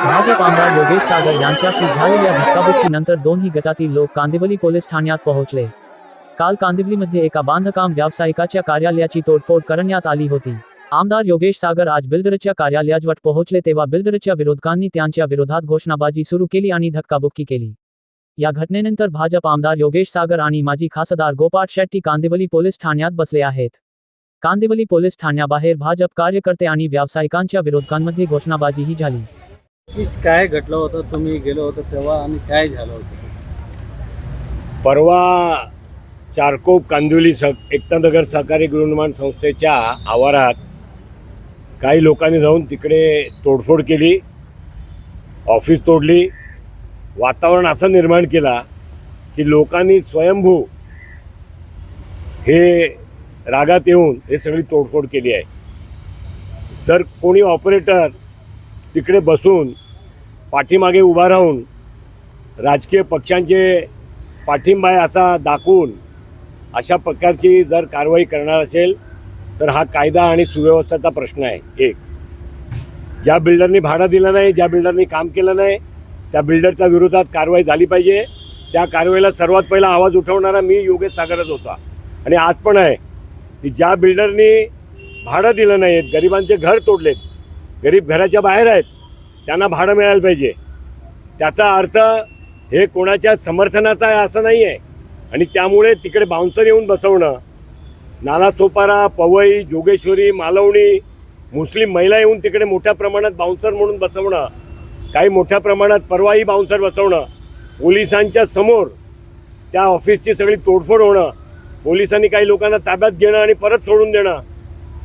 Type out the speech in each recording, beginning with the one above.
भाजप आमदार योगेश सागर यांच्याशी झालेल्या धक्काबुक्कीनंतर दोन्ही गटातील लोक कांदिवली पोलीस ठाण्यात पोहोचले. काल कांदिवलीमध्ये एका बांधकाम व्यावसायिकाच्या कार्यालयाची तोडफोड करण्यात आली होती. आमदार योगेश सागर आज बिल्डरच्या कार्यालयाजवळ पोहोचले तेव्हा बिल्डरच्या विरोधकांनी त्यांच्या विरोधात घोषणाबाजी सुरू केली आणि धक्काबुक्की केली. या घटनेनंतर भाजप आमदार योगेश सागर आणि माजी खासदार गोपाळ शेट्टी कांदिवली पोलीस ठाण्यात बसले आहेत. कांदिवली पोलीस ठाण्याबाहेर भाजप कार्यकर्ते आणि व्यावसायिकांच्या विरोधकांमध्ये घोषणाबाजीही झाली. काय घडलं होतं तुम्ही गेलो होतं तेव्हा आणि काय झालं होतं? परवा चारकोप कांदिवली स एकतानगर सहकारी गृहनिर्माण संस्थेच्या आवारात काही लोकांनी जाऊन तिकडे तोडफोड केली ऑफिस तोडली. वातावरण असं निर्माण केला की लोकांनी स्वयंभू हे रागात येऊन हे सगळी तोडफोड केली आहे. जर कोणी ऑपरेटर तिकडे बसून पाठीमागे उभा राहून राजकीय पक्षांचे पाठिंबा आहे असा दाखवून अशा प्रकारची जर कारवाई करणार असेल तर हा कायदा आणि सुव्यवस्थेचा प्रश्न आहे. एक. ज्या बिल्डरनी भाडं दिलं नाही ज्या बिल्डरनी काम केलं नाही त्या बिल्डरच्या विरोधात कारवाई झाली पाहिजे. त्या कारवाईला सर्वात पहिला आवाज उठवणारा मी योगेश सागरच होता. आणि आज पण आहे की ज्या बिल्डरनी भाडं दिलं नाही गरिबांचे घर तोडलेत गरीब घराच्या बाहेर आहेत त्यांना भाडं मिळायला पाहिजे. त्याचा अर्थ हे कोणाच्या समर्थनाचा आहे असं नाही आहे. आणि त्यामुळे तिकडे बाउन्सर येऊन बसवणं नालासोपारा पवई जोगेश्वरी मालवणी मुस्लिम महिला येऊन तिकडे मोठ्या प्रमाणात बाउन्सर म्हणून बसवणं काही मोठ्या प्रमाणात परवाही बाउन्सर बसवणं पोलिसांच्या समोर त्या ऑफिसची सगळी तोडफोड होणं पोलिसांनी काही लोकांना ताब्यात घेणं आणि परत सोडून देणं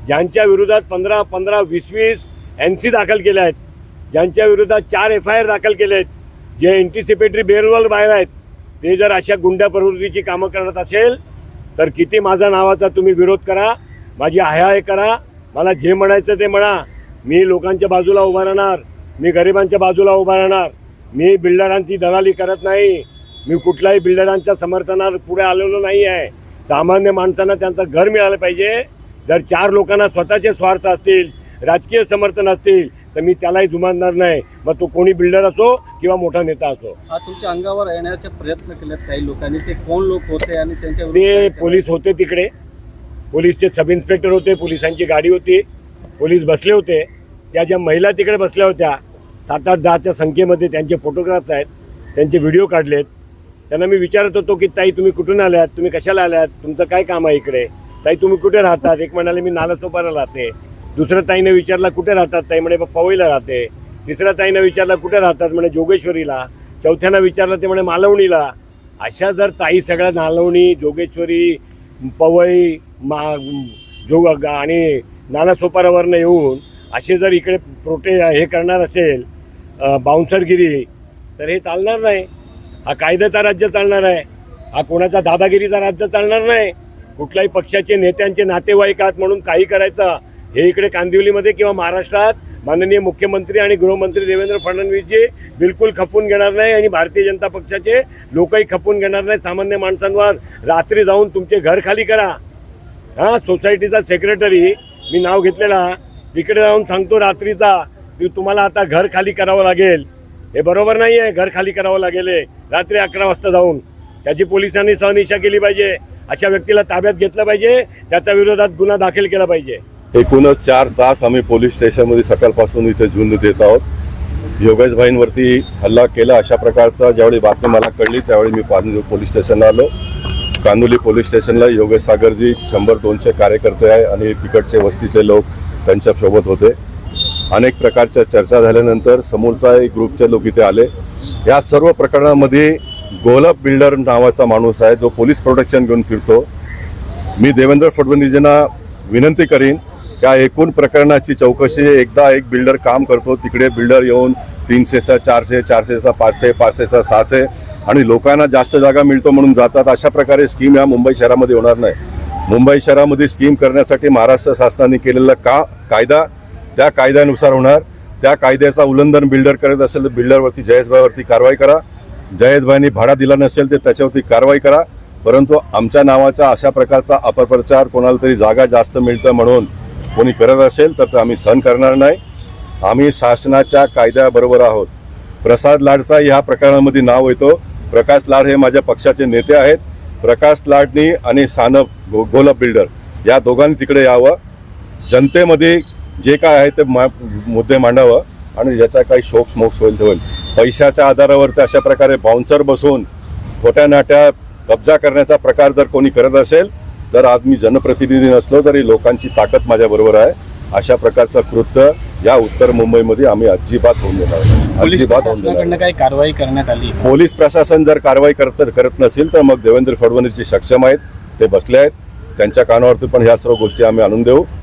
ज्यांच्या विरोधात पंधरा पंधरा वीस वीस एन सी दाखल केल्या आहेत. ज्यांच्या विरोधात चार एफ आय आर दाखल केले आहेत. जे एंटिसिपेटरी बेरवल बाहेर आहेत. ते जर अशा गुंड्या प्रवृत्तीची कामं करत असेल तर किती माझा नावाचा तुम्ही विरोध करा. माझी हाय हाय करा. मला जे म्हणायचं ते म्हणा. मी लोकांच्या बाजूला उभा राहणार. मी गरिबांच्या बाजूला उभा राहणार. मी बिल्डरांची दलाली करत नाही. मी कुठल्याही बिल्डरांच्या समर्थनात पुढे आलेलो नाही आहे सामान्य माणसांना त्यांचं घर मिळालं पाहिजे. जर चार लोकांना स्वतःचे स्वार्थ असतील राजकीय समर्थन असतील तर मी त्यालाही जुमानणार नाही. मग तो कोणी बिल्डर असो किंवा मोठा नेता असो. हा तुमच्या अंगावर येण्याचे प्रयत्न केलेत काही लोकांनी. ते कोण लोक होते आणि त्यांच्या ते पोलीस होते तिकडे. पोलीसचे सब इन्स्पेक्टर होते पोलिसांची गाडी होती. पोलीस बसले होते. त्या ज्या महिला तिकडे बसल्या होत्या सात आठ दहाच्या संख्येमध्ये त्यांचे फोटोग्राफ्स आहेत. त्यांचे व्हिडिओ काढलेत. त्यांना मी विचारत होतो की ताई तुम्ही कुठून आल्यात? तुम्ही कशाला आल्यात? तुमचं काय काम आहे इकडे? ताई तुम्ही कुठे राहतात? एक म्हणाले मी नालासोपारा राहते. दुसऱ्या ताईनं विचारला कुठे राहतात? ताई म्हणे पवईला राहते. तिसऱ्या ताईनं विचारला कुठे राहतात? म्हणे जोगेश्वरीला. चौथ्यानं विचारलं ते म्हणे मालवणीला. अशा जर ताई सगळ्या नालवणी जोगेश्वरी पवई मा जोग आणि नालासोपारावरनं येऊन असे जर इकडे प्रोटे हे करणार असेल बाउन्सरगिरी तर हे चालणार नाही. हा कायद्याचा राज्य चालणार आहे. हा कोणाचा दादागिरीचा राज्य चालणार नाही. कुठल्याही पक्षाचे नेत्यांचे नातेवाईक आहात म्हणून काही करायचं हे इकडे कांदिवलीमध्ये किंवा महाराष्ट्रात माननीय मुख्यमंत्री आणि गृहमंत्री देवेंद्र फडणवीसजी बिलकुल खपून घेणार नाही आणि भारतीय जनता पक्षाचे लोकही खपून घेणार नाही सामान्य माणसांवर रात्री जाऊन तुमचे घर खाली करा. हा सोसायटीचा सेक्रेटरी मी नाव घेतलेला तिकडे जाऊन सांगतो रात्रीचा की तुम्हाला आता घर खाली करावं लागेल. हे बरोबर नाही आहे घर खाली करावं लागेल रात्री अकरा वाजता जाऊन. त्याची पोलिसांनी सहनिशा केली पाहिजे. अशा व्यक्तीला ताब्यात घेतलं पाहिजे. त्याच्या विरोधात गुन्हा दाखल केला पाहिजे. एकूणच चार तास आम्ही पोलीस स्टेशनमध्ये सकाळपासून इथे झुंज देत आहोत. योगेशभाईंवरती हल्ला केला अशा प्रकारचा ज्यावेळी बातमी मला कळली त्यावेळी मी पाणी पोलीस स्टेशनला आलो. कांदोली पोलीस स्टेशनला योगेश सागरजी शंभर दोनशे कार्यकर्ते आहे आणि तिकडचे वस्तीतले लोक त्यांच्यासोबत होते. अनेक प्रकारच्या चर्चा झाल्यानंतर समोरचा एक ग्रुपचे लोक इथे आले. या सर्व प्रकरणामध्ये गोलप बिल्डर नावाचा माणूस आहे जो पोलीस प्रोटेक्शन घेऊन फिरतो. मी देवेंद्र फडणवीसजींना विनंती करीन या एकूण प्रकरणाची चौकशी एकदा एक बिल्डर काम करतो तिकडे बिल्डर येऊन तीनशेचा चारशे चारशेचा पाचशे पाचशेचा सहाशे आणि लोकांना जास्त जागा मिळतो म्हणून जातात. अशा प्रकारे स्कीम या मुंबई शहरामध्ये होणार नाही. मुंबई शहरामध्ये स्कीम करण्यासाठी महाराष्ट्र शासनाने केलेला का कायदा? त्या कायद्यानुसार होणार. त्या कायद्याचा उल्लंघन बिल्डर करत असेल तर बिल्डरवरती जयेशभाईवरती कारवाई करा. जयेशभाईंनी भाडा दिला नसेल तर त्याच्यावरती कारवाई करा. परंतु आमच्या नावाचा अशा प्रकारचा अपप्रचार कोणाला तरी जागा जास्त मिळतं म्हणून कोणी करत असेल तर आम्ही सहन करणार नाही. आम्ही शासनाच्या कायद्याबरोबर आहोत. प्रसाद लाडचा ह्या प्रकरणामध्ये नाव येतो. प्रकाश लाड हे माझ्या पक्षाचे नेते आहेत. प्रकाश लाडनी आणि सानप गो- गोलप बिल्डर या दोघांनी तिकडे यावं. जनतेमध्ये जे काय आहे ते मा मुद्दे मांडावं आणि याचा काही शोक स्मोक्स होईल ते होईल. पैशाच्या आधारावरती अशा प्रकारे बाउन्सर बसून खोट्या नाट्या कब्जा करण्याचा प्रकार जर कोणी करत असेल तर आज मी जनप्रतिनिधी नसलो तरी लोकांची ताकद माझ्याबरोबर आहे अशा प्रकारचं कृत्य या उत्तर मुंबईमध्ये आम्ही अजिबात होऊन देणार अजिबात होऊन देणार. काही कारवाई करण्यात आली? पोलीस प्रशासन जर कारवाई करत करत नसेल तर मग देवेंद्र फडणवीस जे सक्षम आहेत ते बसले आहेत त्यांच्या कानावरती पण ह्या सर्व गोष्टी आम्ही आणून देऊ